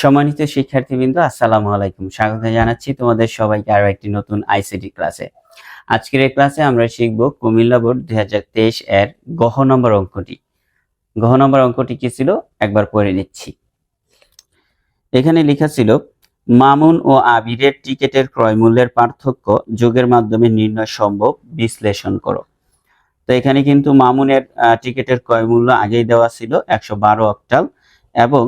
সম্মানিত শিক্ষার্থীবৃন্দ, আসসালামু আলাইকুম। স্বাগত জানাচ্ছি তোমাদের সবাইকে আরও একটি নতুন আইসিটি ক্লাসে আজকের এই ক্লাসে আমরা শিখব কুমিল্লা বোর্ড দুই এর গহ নম্বর অঙ্কটি। গহ নম্বর অঙ্কটি কি ছিল? একবার পড়ে নিচ্ছি। এখানে লেখা ছিল, মামুন ও আবিরের টিকেটের ক্রয় মূল্যের পার্থক্য যোগের মাধ্যমে নির্ণয় সম্ভব, বিশ্লেষণ করো। তো এখানে কিন্তু মামুনের টিকেটের ক্রয় মূল্য আগেই দেওয়া ছিল একশো বারো অক্টাল এবং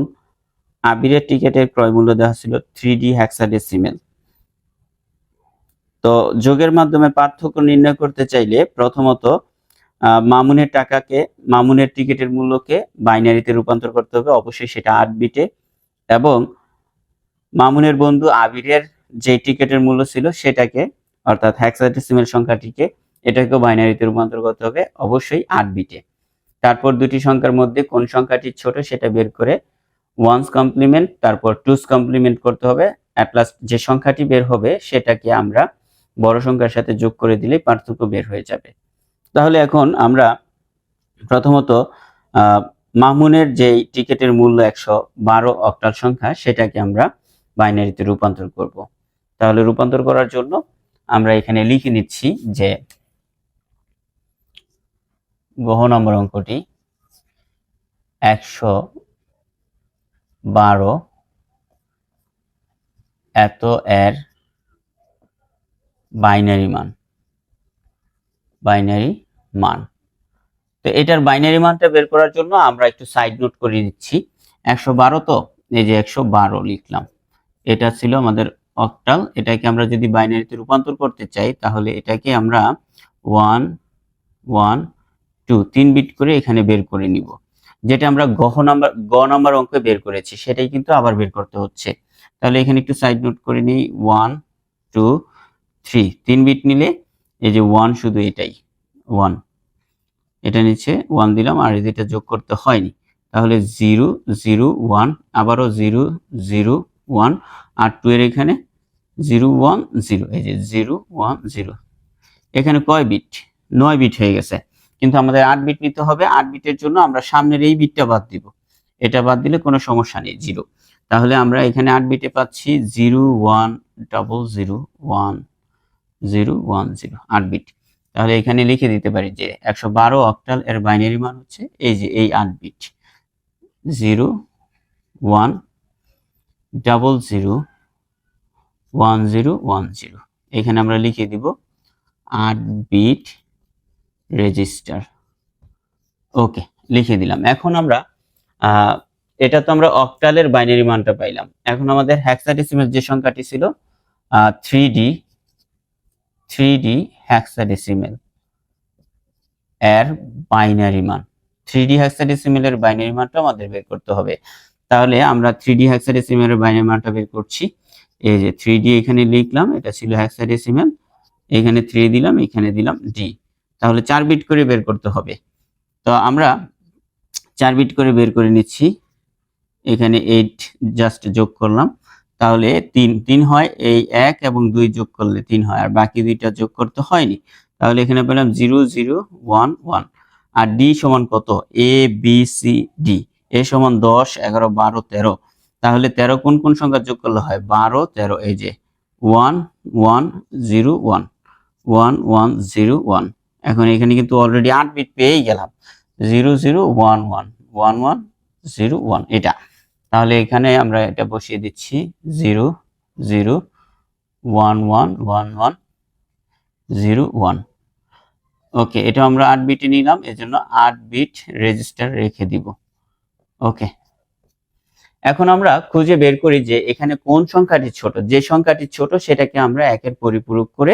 আবিরের টিকেটের ক্রয় মূল্য দেওয়া ছিল থ্রি ডি হ্যাক্সাডেসিমেল তো যোগের মাধ্যমে পার্থক্য নির্ণয় করতে চাইলে প্রথমত মামুনের টাকাকে, মামুনের টিকেটের মূল্যকে বাইনারিতে রূপান্তর করতে হবে, অবশ্যই সেটা আট বিটে। এবং মামুনের বন্ধু আবিরের যে টিকেটের মূল্য ছিল সেটাকে, অর্থাৎ হ্যাক্সাডেসিমেল সংখ্যাটিকে, এটাকেও বাইনারিতে রূপান্তর করতে হবে, অবশ্যই আট বিটে। তারপর দুটি সংখ্যার মধ্যে কোন সংখ্যাটি ছোট সেটা বের করে ওয়ান্স কমপ্লিমেন্ট তারপর টুস কমপ্লিমেন্ট করতে হবে। অ্যাট লাস্ট যে সংখ্যাটি বের হবে, সেটাকে আমরা বড় সংখ্যার সাথে যোগ করে দিলেই পার্থক্য বের হয়ে যাবে। তাহলে এখন আমরা প্রথমত মামুনের যে টিকেটের মূল্য একশো বারো অক্টাল সংখ্যা, সেটাকে আমরা বাইনারিতে রূপান্তর করব। তাহলে রূপান্তর করার জন্য আমরা এখানে লিখে নিচ্ছি যে গ্রহ নম্বর অঙ্কটি একশো বারো। এত এর বাইনারি মান। বাইনারি মান। তো এটার বাইনারি মানটা বের করার জন্য আমরা একটু সাইড নোট করে দিচ্ছি। একশো বারো তো? এই যে একশো বারো লিখলাম। এটা ছিল আমাদের অক্টাল এটাকে আমরা যদি বাইনারিতে রূপান্তর করতে চাই, তাহলে এটাকে আমরা ওয়ান ওয়ান টু তিন বিট করে এখানে বের করে নিব। যেটা আমরা গহ নাম্বার, গ নাম্বার অঙ্কে বের করেছি, সেটাই কিন্তু আবার বের করতে হচ্ছে। তাহলে এখানে একটু সাইড নোট করে নিই। ওয়ান টু থ্রি তিন বিট নিলে এই যে ওয়ান শুধু এটাই। ওয়ান এটা নিচে ওয়ান দিলাম, আর যেটা যোগ করতে হয়নি। তাহলে জিরো জিরো ওয়ান আবারও জিরো জিরো ওয়ান আর টু এর এখানে জিরো ওয়ান জিরো এই যে জিরো ওয়ান জিরো এখানে কয় বিট নয় বিট হয়ে গেছে। কিন্তু আমাদের আট বিট নিতে হবে। আট বিটের জন্য আমরা সামনের এই বিটটা বাদ দিব। এটা বাদ দিলে কোনো সমস্যা নেই জিরো তাহলে আমরা এখানে আট বিটে পাচ্ছি zero one double zero one zero one zero আট বিট তাহলে এখানে লিখে দিতে পারি যে একশো বারো অক্টাল এর বাইনারি মান হচ্ছে এই যে এই আট bit zero one double zero one zero one zero এখানে আমরা লিখে দিব আট বিট রেজিস্টার ওকে লিখে দিলাম। এখন আমরা এটা তো আমরা অক্টালের বাইনারি মানটা পাইলাম। এখন আমাদের হ্যাক্সাডেসিমেল যে সংখ্যাটি ছিল three D three D hexadecimal এর বাইনারি মান। থ্রি ডি হ্যাক্সাডেসিমেলের বাইনারি মানটা আমাদের বের করতে হবে। তাহলে আমরা থ্রি ডি হ্যাক্সাডেসিমেলের বাইনারি মানটা বের করছি। এই যে থ্রি ডি এখানে লিখলাম, এটা ছিল হ্যাক্সাডেসিমেল এখানে থ্রি দিলাম, এখানে দিলাম ডি তাহলে চার বিট করে বের করতে হবে। তো আমরা চার বিট করে বের করে নিচ্ছি। এখানে এইট জাস্ট যোগ করলাম। তাহলে তিন তিন হয় এই এক এবং দুই যোগ করলে তিন হয়। আর বাকি দুইটা যোগ করতে হয়নি। তাহলে এখানে পেলাম জিরো জিরো ওয়ান ওয়ান আর ডি সমান কত? A B C D A সমান দশ, এগারো, বারো, তেরো। তাহলে তেরো কোন কোন সংখ্যা যোগ করলে হয়? বারো, তেরো, এই যে। One one zero one one one zero one এখন এখানে কিন্তু অলরেডি আট বিট পেয়েই গেলাম। Zero zero one one one one zero one এটা। তাহলে এখানে আমরা এটা বসিয়ে দিচ্ছি। Zero zero one one one one zero one okay এটা আমরা আট বিটে নিলাম, এজন্য আট বিট রেজিস্টার রেখে দিব। ওকে এখন আমরা খুঁজে বের করি যে এখানে কোন সংখ্যাটি ছোট। যে সংখ্যাটি ছোট, সেটাকে আমরা একের পরিপূরক করে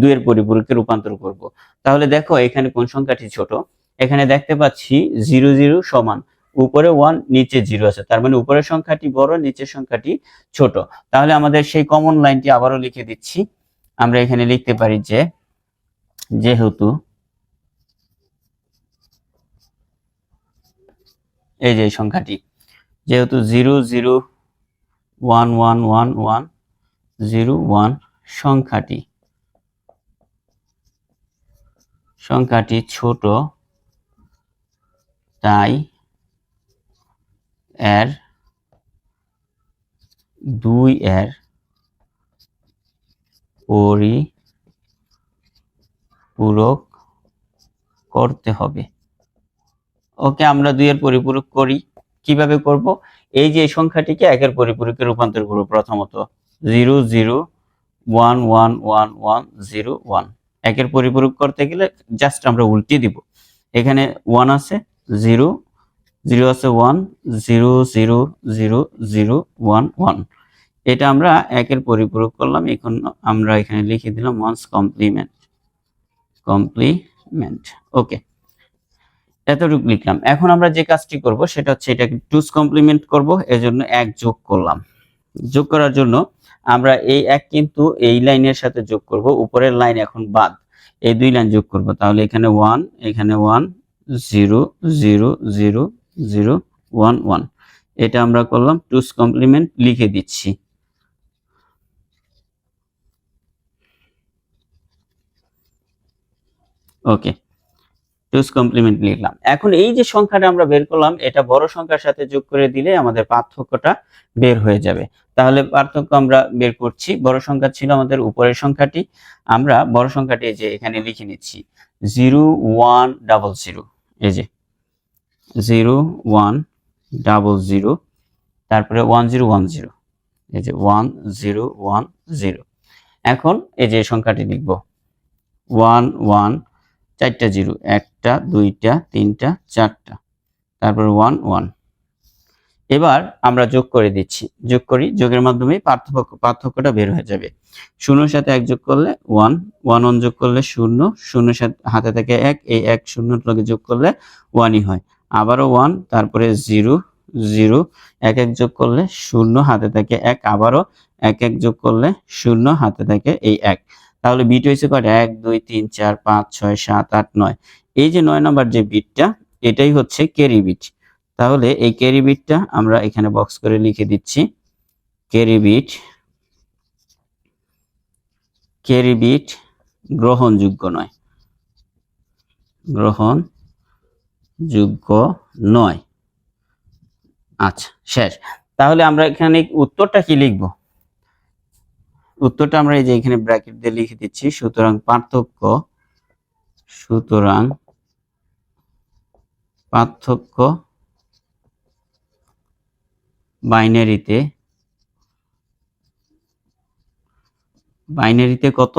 দুইয়ের পরিপূরকে রূপান্তর করব। তাহলে দেখো এখানে কোন সংখ্যাটি ছোট? এখানে দেখতে পাচ্ছি জিরো জিরো সমান। উপরে ওয়ান নিচে জিরো আছে। তার মানে উপরের সংখ্যাটি বড়, নিচের সংখ্যাটি ছোট। তাহলে আমাদের সেই কমন লাইনটি আবারও লিখে দিচ্ছি। আমরা এখানে লিখতে পারি যে, যেহেতু এই যে সংখ্যাটি যেহেতু zero zero one one one one zero one সংখ্যাটি সংখ্যাটি ছোট, তাই এর দুই এর পরিপূরক করতে হবে। ওকে, আমরা দুইয়ের পরিপূরক করি। কীভাবে করব? এই যে সংখ্যাটিকে একের পরিপূরকে রূপান্তর করব প্রথমত zero zero, one one one one, zero, one. একের পরিপূরক করতে গেলে জাস্ট আমরা উল্টিয়ে দিব। এখানে ওয়ান আছে, জিরো জিরো আছে one, zero zero zero zero, one one. এটা আমরা একের পরিপূরক করলাম, এখন আমরা এখানে লিখে দিলাম ওয়ান্স কমপ্লিমেন্ট কমপ্লিমেন্ট ওকে এতটুকু লিখলাম। এখন আমরা যে কাজটি করব, সেটা হচ্ছে এটাকে টুস কমপ্লিমেন্ট করব, এজন্য এক যোগ করলাম। যোগ করার জন্য আমরা এই এক কিন্তু এই লাইনের সাথে যোগ করব, উপরের লাইন এখন বাদ। এই দুই লাইন যোগ করব, তাহলে এখানে ওয়ান এখানে one zero zero zero zero one one এটা আমরা করলাম টুস কমপ্লিমেন্ট লিখে দিচ্ছি। ওকে টুস কমপ্লিমেন্ট লিখলাম। এখন এই যে সংখ্যাটা আমরা বের করলাম, এটা বড় সংখ্যার সাথে যোগ করে দিলে আমাদের পার্থক্যটা বের হয়ে যাবে। তাহলে পার্থক্য আমরা বের করছি। বড় সংখ্যা ছিল আমাদের উপরের সংখ্যাটি। আমরা বড় সংখ্যাটি যে এখানে লিখে নিচ্ছি। জিরো ওয়ান ডাবল জিরো এই যে জিরো ওয়ান ডাবল জিরো তারপরে ওয়ান জিরো ওয়ান জিরো এই যে ওয়ান জিরো ওয়ান জিরো এখন এই যে সংখ্যাটি লিখব। ওয়ান ওয়ান চারটা জিরো, একটা, দুইটা, তিনটা, চারটা। তারপর ওয়ান ওয়ান এবার আমরা যোগ করে দিচ্ছি। যোগ করি, যোগের মাধ্যমে পার্থক্য, পার্থক্যটা বের হয়ে যাবে। শূন্যর সাথে এক যোগ করলে ওয়ান ওয়ান ওয়ান যোগ করলে শূন্য, শূন্যের সাথে, হাতে থেকে এক, এই এক শূন্যর লগে যোগ করলে ওয়ানই হয়। আবারও ওয়ান তারপরে জিরো জিরো এক এক যোগ করলে শূন্য, হাতে থেকে এক। আবারও এক এক যোগ করলে শূন্য, হাতে থেকে এই এক। তাহলে বিট হয়েছে কয়টা এক, দুই, তিন, চার, পাঁচ, ছয়, সাত, আট, নয়। এই যে নয় নম্বর যে বিটটা, এটাই হচ্ছে ক্যারি বিট। তাহলে এই ক্যারি বিটটা আমরা এখানে বক্স করে লিখে দিচ্ছি। ক্যারি বিট ক্যারি বিট গ্রহণযোগ্য নয়। গ্রহণযোগ্য নয়। আচ্ছা শেষ। তাহলে আমরা এখানে উত্তরটা কি লিখব? উত্তরটা আমরা এই যে এখানে ব্র্যাকেট দিয়ে লিখে দিচ্ছি, সুতরাং পার্থক্য সুতরাং পার্থক্য বাইনারিতে বাইনারিতে কত?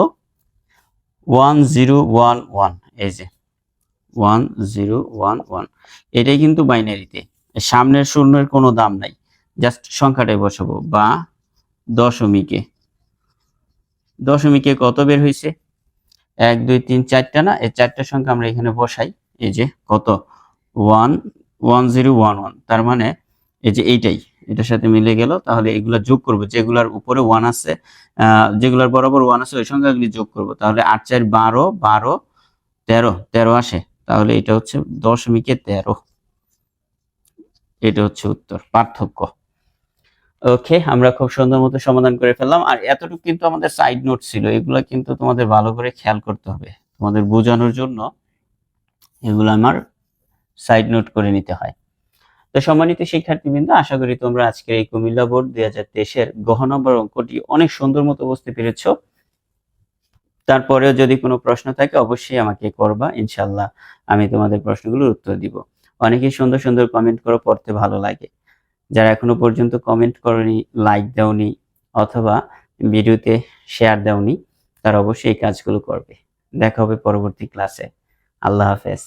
ওয়ান জিরো ওয়ান ওয়ান, এই যে ওয়ান জিরো ওয়ান ওয়ান, এটাই কিন্তু বাইনারিতে, সামনের শূন্যের কোনো দাম নাই, জাস্ট সংখ্যাটাই বসাবো, বা দশমিকে। দশমিকে কত বের হয়েছে? এক, দুই, তিন, চারটা না? এই চারটা সংখ্যা আমরা এখানে বসাই। এই যে কত? One one, zero, one one. তার মানে এই যে এইটাই, এটার সাথে মিলে গেল। তাহলে এগুলা যোগ করব। যেগুলার উপরে ওয়ান আছে যেগুলার বরাবর ওয়ান আছে, ওই সংখ্যাগুলি যোগ করব। তাহলে আট, চার, বারো বারো, তেরো তেরো আসে। তাহলে এটা হচ্ছে দশমিকে তেরো। এটা হচ্ছে উত্তর, পার্থক্য। ওকে, আমরা খুব সুন্দর মতো সমাধান করে ফেললাম। আর এতটুকু কিন্তু আমাদের সাইড নোট ছিল, এগুলো কিন্তু তোমাদের ভালো করে খেয়াল করতে হবে। তোমাদের বোঝানোর জন্য এগুলো আমার সাইড নোট করে নিতে হয়। তো সম্মানিত শিক্ষার্থীবৃন্দ, আশা করি তোমরা আজকের এই কুমিল্লা বোর্ড দুই হাজার তেইশের গহ নম্বর অঙ্কটি অনেক সুন্দর মতো বুঝতে পেরেছ। তারপরেও যদি কোনো প্রশ্ন থাকে, অবশ্যই আমাকে করবা ইনশাল্লাহ আমি তোমাদের প্রশ্নগুলোর উত্তর দিব। অনেকেই সুন্দর সুন্দর কমেন্ট করে, পড়তে ভালো লাগে। যারা এখনও পর্যন্ত কমেন্ট করনি লাইক দাওনি অথবা ভিডিওতে শেয়ার দাওনি, তারা অবশ্যই এই কাজগুলো করবে। দেখা হবে পরবর্তী ক্লাসে আল্লাহ হাফেজ।